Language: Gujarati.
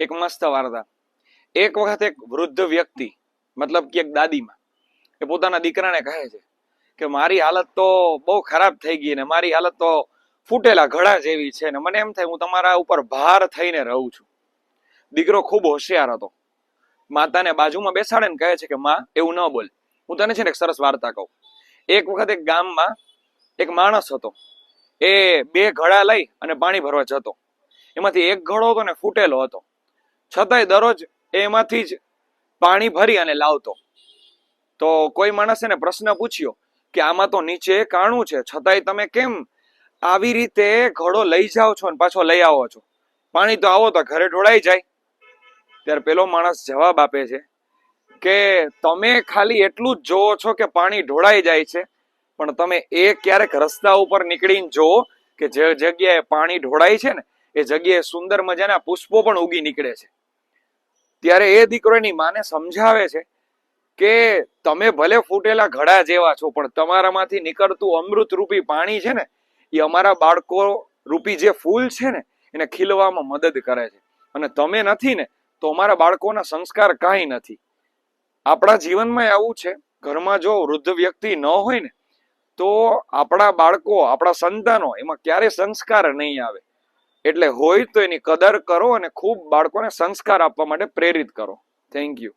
એક મસ્ત વાર્તા. એક વખત એક વૃદ્ધ વ્યક્તિ, મતલબ કે એક દાદીમાં, એ પોતાના દીકરાને કહે છે કે મારી હાલત તો બહુ ખરાબ થઈ ગઈ ને, મારી હાલત તો ફૂટેલા ઘડા જેવી છે ને, મને એમ થાય હું તમારા ઉપર ભાર થઈને રહું છું. દીકરો ખૂબ હોશિયાર હતો. માતાને બાજુમાં બેસાડે ને કહે છે કે, માં, એવું ન બોલ. હું તને છે ને એક સરસ વાર્તા કહું. એક વખત એક ગામમાં એક માણસ હતો. એ બે ઘડા લઈ અને પાણી ભરવા જતો. એમાંથી એક ઘડો હતો ને ફૂટેલો હતો. છતાંય દરરોજ એમાંથી જ પાણી ભરી અને લાવતો. તો કોઈ માણસે એને પ્રશ્ન પૂછ્યો કે આમાં તો નીચે કાણું છે, છતાંય તમે કેમ આવી રીતે ઘડો લઈ જાઓ છો અને પાછો લઈ આવો છો? પાણી તો આવો તો ઘરે ઢોળાઈ જાય. ત્યારે પેલો માણસ જવાબ આપે છે કે તમે ખાલી એટલું જ જોવો છો કે પાણી ઢોળાઈ જાય છે, પણ તમે એ ક્યારેક રસ્તા ઉપર નીકળીને જોવો કે જે જગ્યાએ પાણી ઢોળાય છે ને, એ જગ્યાએ સુંદર મજાના પુષ્પો પણ ઉગી નીકળે છે. ત્યારે એ દીકરો એની માને સમજાવે છે કે તમે ભલે ફૂટેલા ઘડા જેવા છો, પણ તમારામાંથી નીકળતું અમૃત રૂપી પાણી છે ને, એ અમારા બાળકો રૂપી જે ફૂલ છે ને, એને ખીલવામાં મદદ કરે છે. અને તમે નથી ને, તો અમારા બાળકોના સંસ્કાર કાંઈ નથી. આપણા જીવનમાં આવું છે. ઘરમાં જો વૃદ્ધ વ્યક્તિ ન હોય ને, તો આપણા બાળકો, આપણા સંતાનો એમાં ક્યારે સંસ્કાર નહીં આવે. એટલે હોય તો એની કદર કરો અને ખૂબ બાળકોને સંસ્કાર આપવા માટે પ્રેરિત કરો. Thank you